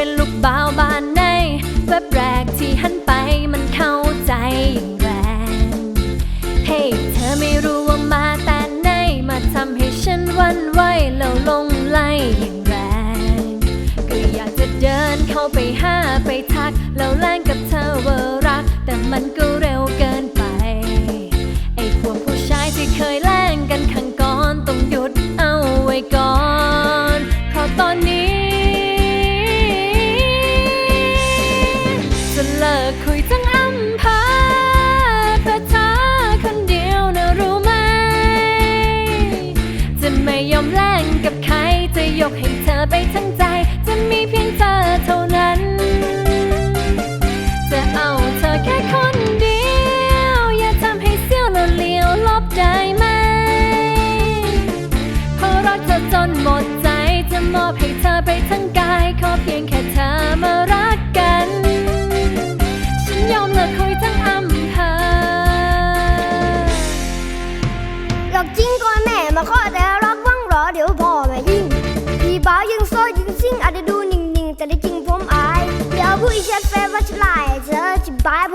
เป็นลูกบ่าวบ้านในแวบแรกที่หันไปมันเข้าใจแรงเฮ้เธอไม่รู้ว่ามาแต่ไหนมาทำให้ฉันวันไหวแล้วลงไล่แรง ก็อยากจะเดินเข้าไปหาไปท กับใครจะยกให้เธอไปทั้งใจ Fred, Fred, was leise. Ich bleib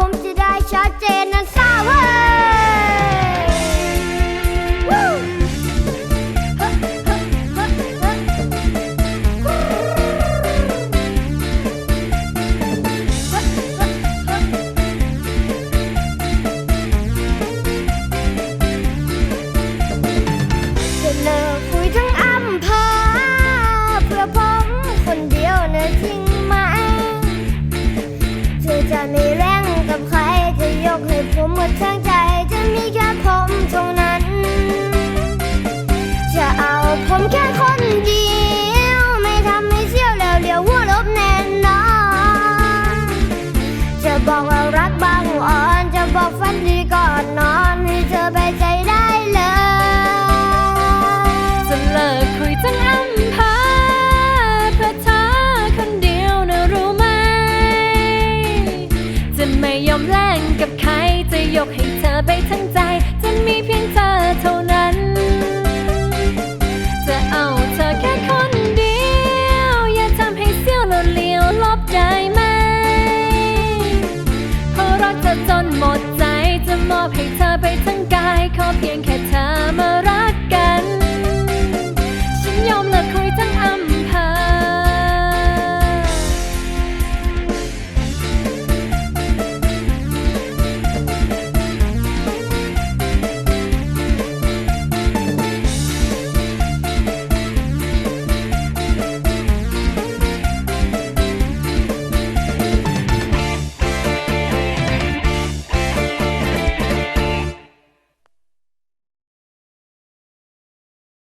Về